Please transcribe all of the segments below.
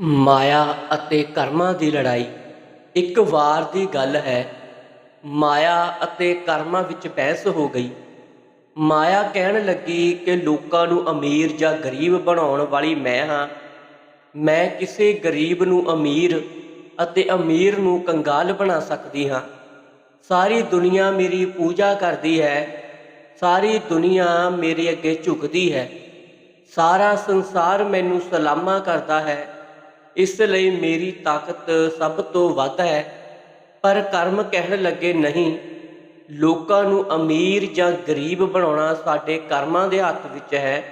ਮਾਇਆ ਅਤੇ ਕਰਮਾਂ ਦੀ ਲੜਾਈ ਇੱਕ ਵਾਰ ਦੀ ਗੱਲ ਹੈ। ਮਾਇਆ ਅਤੇ ਕਰਮਾਂ ਵਿੱਚ ਬਹਿਸ ਹੋ ਗਈ। ਮਾਇਆ ਕਹਿਣ ਲੱਗੀ ਕਿ ਲੋਕਾਂ ਨੂੰ ਅਮੀਰ ਜਾਂ ਗਰੀਬ ਬਣਾਉਣ ਵਾਲੀ ਮੈਂ ਹਾਂ। ਮੈਂ ਕਿਸੇ ਗਰੀਬ ਨੂੰ ਅਮੀਰ ਅਤੇ ਅਮੀਰ ਨੂੰ ਕੰਗਾਲ ਬਣਾ ਸਕਦੀ ਹਾਂ। ਸਾਰੀ ਦੁਨੀਆ ਮੇਰੀ ਪੂਜਾ ਕਰਦੀ ਹੈ। ਸਾਰੀ ਦੁਨੀਆ ਮੇਰੇ ਅੱਗੇ ਝੁਕਦੀ ਹੈ। ਸਾਰਾ ਸੰਸਾਰ ਮੈਨੂੰ ਸਲਾਮਾ ਕਰਦਾ ਹੈ। ਇਸ ਲਈ ਮੇਰੀ ਤਾਕਤ ਸਭ ਤੋਂ ਵੱਧ ਹੈ। ਪਰ ਕਰਮ ਕਹਿਣ ਲੱਗੇ ਨਹੀਂ। ਲੋਕਾਂ ਨੂੰ ਅਮੀਰ ਜਾਂ ਗਰੀਬ ਬਣਾਉਣਾ ਸਾਡੇ ਕਰਮਾਂ ਦੇ ਹੱਥ ਵਿੱਚ ਹੈ।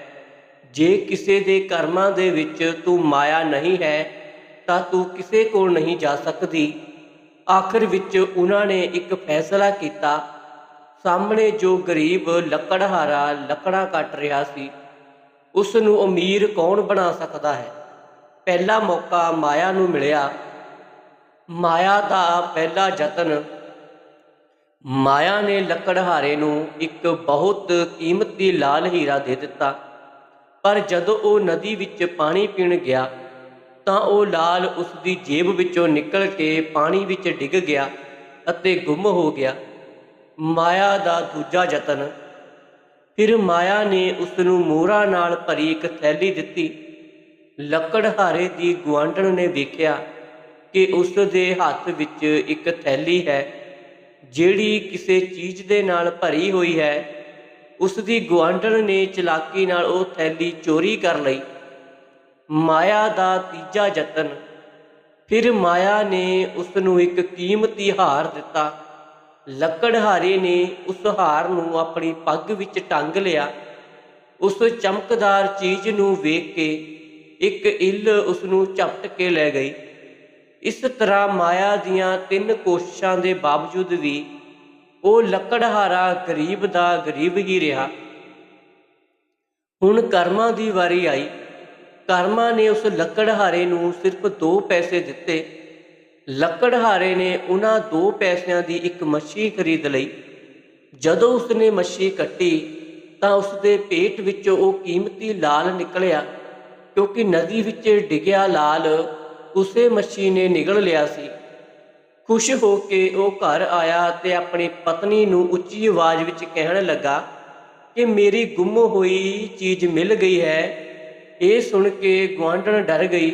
ਜੇ ਕਿਸੇ ਦੇ ਕਰਮਾਂ ਦੇ ਵਿੱਚ ਤੂੰ ਮਾਇਆ ਨਹੀਂ ਹੈ, ਤਾਂ ਤੂੰ ਕਿਸੇ ਕੋਲ ਨਹੀਂ ਜਾ ਸਕਦੀ। ਆਖਰ ਵਿੱਚ ਉਹਨਾਂ ਨੇ ਇੱਕ ਫੈਸਲਾ ਕੀਤਾ। ਸਾਹਮਣੇ ਜੋ ਗਰੀਬ ਲੱਕੜਹਾਰਾ, ਲੱਕੜਾਂ ਕੱਟ ਰਿਹਾ ਸੀ ਉਸ ਨੂੰ ਅਮੀਰ ਕੌਣ ਬਣਾ ਸਕਦਾ ਹੈ? ਪਹਿਲਾ ਮੌਕਾ ਮਾਇਆ ਨੂੰ ਮਿਲਿਆ। ਮਾਇਆ ਦਾ ਪਹਿਲਾ ਯਤਨ। ਮਾਇਆ ਨੇ ਲੱਕੜਹਾਰੇ ਨੂੰ ਇੱਕ ਬਹੁਤ ਕੀਮਤੀ ਲਾਲ ਹੀਰਾ ਦੇ ਦਿੱਤਾ। ਪਰ ਜਦੋਂ ਉਹ ਨਦੀ ਵਿੱਚ ਪਾਣੀ ਪੀਣ ਗਿਆ, ਤਾਂ ਉਹ ਲਾਲ ਉਸ ਦੀ ਜੇਬ ਵਿੱਚੋਂ ਨਿਕਲ ਕੇ ਪਾਣੀ ਵਿੱਚ ਡਿੱਗ ਗਿਆ ਅਤੇ ਗੁੰਮ ਹੋ ਗਿਆ। ਮਾਇਆ ਦਾ ਦੂਜਾ ਯਤਨ। ਫਿਰ ਮਾਇਆ ਨੇ ਉਸ ਨੂੰ ਮੋਹਰਾਂ ਨਾਲ ਭਰੀ ਇੱਕ ਥੈਲੀ ਦਿੱਤੀ। ਲੱਕੜਹਾਰੇ ਦੀ ਗੁਆਂਢਣ ਨੇ ਵੇਖਿਆ ਕਿ ਉਸ ਦੇ ਹੱਥ ਵਿੱਚ ਇੱਕ ਥੈਲੀ ਹੈ, ਜਿਹੜੀ ਕਿਸੇ ਚੀਜ਼ ਦੇ ਨਾਲ ਭਰੀ ਹੋਈ ਹੈ। ਉਸ ਦੀ ਗੁਆਂਢਣ ਨੇ ਚਲਾਕੀ ਨਾਲ ਉਹ ਥੈਲੀ ਚੋਰੀ ਕਰ ਲਈ। ਮਾਇਆ ਦਾ ਤੀਜਾ ਯਤਨ। ਫਿਰ ਮਾਇਆ ਨੇ ਉਸ ਨੂੰ ਇੱਕ ਕੀਮਤੀ ਹਾਰ ਦਿੱਤਾ। ਲੱਕੜਹਾਰੇ ਨੇ ਉਸ ਹਾਰ ਨੂੰ ਆਪਣੀ ਪੱਗ ਵਿੱਚ ਟੰਗ ਲਿਆ। ਉਸ ਚਮਕਦਾਰ ਚੀਜ਼ ਨੂੰ ਵੇਖ ਕੇ ਇੱਕ ਇੱਲ ਉਸ ਨੂੰ ਝਪਟ ਕੇ ਲੈ ਗਈ। ਇਸ ਤਰ੍ਹਾਂ ਮਾਇਆ ਦੀਆਂ ਤਿੰਨ ਕੋਸ਼ਿਸ਼ਾਂ ਦੇ ਬਾਵਜੂਦ ਵੀ ਉਹ ਲੱਕੜਹਾਰਾ ਗਰੀਬ ਦਾ ਗਰੀਬ ਹੀ ਰਿਹਾ। ਹੁਣ ਕਰਮਾਂ ਦੀ ਵਾਰੀ ਆਈ। ਕਰਮਾਂ ਨੇ ਉਸ ਲੱਕੜਹਾਰੇ ਨੂੰ ਸਿਰਫ 2 ਪੈਸੇ ਦਿੱਤੇ। ਲੱਕੜਹਾਰੇ ਨੇ ਉਹਨਾਂ 2 ਪੈਸਿਆਂ ਦੀ ਇੱਕ ਮੱਛੀ ਖਰੀਦ ਲਈ। ਜਦੋਂ ਉਸਨੇ ਮੱਛੀ ਕੱਟੀ ਤਾਂ ਉਸਦੇ ਪੇਟ ਵਿੱਚੋਂ ਉਹ ਕੀਮਤੀ ਲਾਲ ਨਿਕਲਿਆ। ਕਿਉਂਕਿ ਨਦੀ ਵਿੱਚ ਡਿੱਗਿਆ ਲਾਲ ਉਸੇ ਮੱਛੀ ਨੇ ਨਿਗਲ ਲਿਆ ਸੀ। ਖੁਸ਼ ਹੋ ਕੇ ਉਹ ਘਰ ਆਇਆ ਤੇ ਆਪਣੀ ਪਤਨੀ ਨੂੰ ਉੱਚੀ ਆਵਾਜ਼ ਵਿੱਚ ਕਹਿਣ ਲੱਗਾ ਕਿ ਮੇਰੀ ਗੁੰਮ ਹੋਈ ਚੀਜ਼ ਮਿਲ ਗਈ ਹੈ। ਇਹ ਸੁਣ ਕੇ ਗੁਆਂਢਣ ਡਰ ਗਈ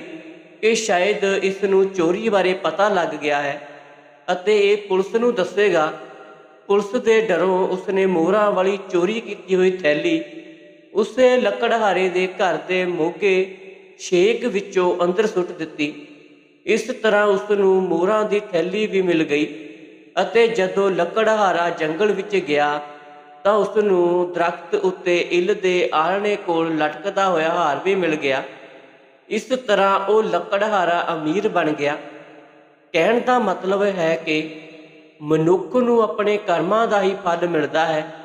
ਕਿ ਸ਼ਾਇਦ ਇਸ ਨੂੰ ਚੋਰੀ ਬਾਰੇ ਪਤਾ ਲੱਗ ਗਿਆ ਹੈ ਅਤੇ ਇਹ ਪੁਲਿਸ ਨੂੰ ਦੱਸੇਗਾ। ਪੁਲਿਸ ਦੇ ਡਰੋਂ ਉਸਨੇ ਮੋਹਰਾਂ ਵਾਲੀ ਚੋਰੀ ਕੀਤੀ ਹੋਈ ਥੈਲੀ ਉਸੇ ਲੱਕੜਹਾਰੇ ਦੇ ਘਰ ਦੇ ਮੋਗੇ ਛੇਕ ਵਿੱਚੋਂ ਅੰਦਰ ਸੁੱਟ ਦਿੱਤੀ। ਇਸ ਤਰ੍ਹਾਂ ਉਸ ਨੂੰ ਮੋਹਰਾਂ ਦੀ ਥੈਲੀ ਵੀ ਮਿਲ ਗਈ ਅਤੇ ਜਦੋਂ ਲੱਕੜਹਾਰਾ ਜੰਗਲ ਵਿੱਚ ਗਿਆ ਤਾਂ ਉਸ ਨੂੰ ਦਰਖਤ ਉੱਤੇ ਇੱਲ ਦੇ ਆਲਣੇ ਕੋਲ ਲਟਕਦਾ ਹੋਇਆ ਹਾਰ ਵੀ ਮਿਲ ਗਿਆ। ਇਸ ਤਰ੍ਹਾਂ ਉਹ ਲੱਕੜਹਾਰਾ ਅਮੀਰ ਬਣ ਗਿਆ। ਕਹਿਣ ਦਾ ਮਤਲਬ ਹੈ ਕਿ ਮਨੁੱਖ ਨੂੰ ਆਪਣੇ ਕਰਮਾਂ ਦਾ ਹੀ ਫਲ ਮਿਲਦਾ ਹੈ।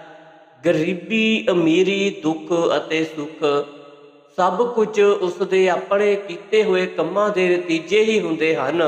ਗਰੀਬੀ, ਅਮੀਰੀ, ਦੁੱਖ ਅਤੇ ਸੁੱਖ, ਸਭ ਕੁਝ ਉਸ ਦੇ ਆਪਣੇ ਕੀਤੇ ਹੋਏ ਕੰਮਾਂ ਦੇ ਨਤੀਜੇ ਹੀ ਹੁੰਦੇ ਹਨ।